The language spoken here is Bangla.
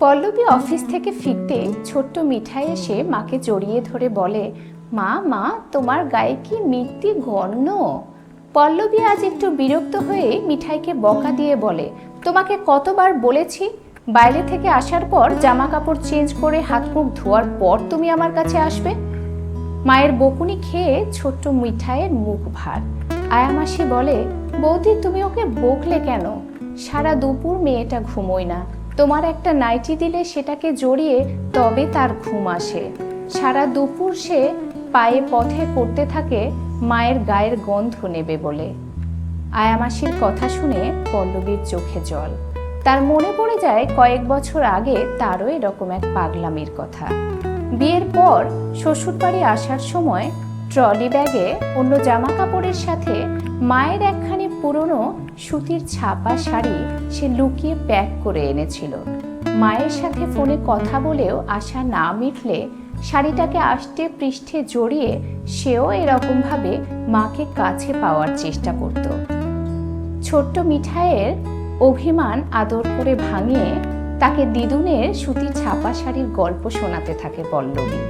পল্লবী অফিস থেকে ফিরতে ছোট্ট মিঠাই এসে মাকে জড়িয়ে ধরে বলে, মা মা, তোমার গায়ে কি মিট্টি গন্ধ পল্লবী আজ একটু বিরক্ত হয়ে মিঠাইকে বকা দিয়ে বলে, তোমাকে কতবার বলেছি? বাইরে থেকে আসার পর জামা কাপড় চেঞ্জ করে হাত মুখ ধোয়ার পর তুমি আমার কাছে আসবে? মায়ের বকুনি খেয়ে ছোট্ট মিঠাইয়ের মুখ ভার। আয়ামাসি বলে, বৌদি, তুমি ওকে বকলে কেন? সারা দুপুর মেয়েটা ঘুমোয় না। তোমার একটা নাইটি দিলে সেটাকে জড়িয়ে তবে তার ঘুম আসে। সারা দুপুর সে পায়ে পথে করতে থাকে, মায়ের গায়ের গন্ধ নেবে বলে। আয়ামাসির কথা শুনে পল্লবীর চোখে জল। তার মনে পড়ে যায়, কয়েক বছর আগে তারও এরকম এক পাগলামির কথা। বিয়ের পর শ্বশুরবাড়ি আসার সময় ট্রলি ব্যাগে অন্য জামা কাপড়ের সাথে মায়ের একখানি পুরনো সুতির ছাপা শাড়ি সে লুকিয়ে প্যাক করে এনেছিল। মায়ের সাথে ফোনে কথা বলেও আশা না মিটলে শাড়িটাকে আষ্টে পৃষ্ঠে জড়িয়ে সেও এরকমভাবে মাকে কাছে পাওয়ার চেষ্টা করতো। ছোট্ট মিঠাইয়ের অভিমান আদর করে ভাঙিয়ে তাকে দিদুনের সুতির ছাপা শাড়ির গল্প শোনাতে থাকে পল্লবী।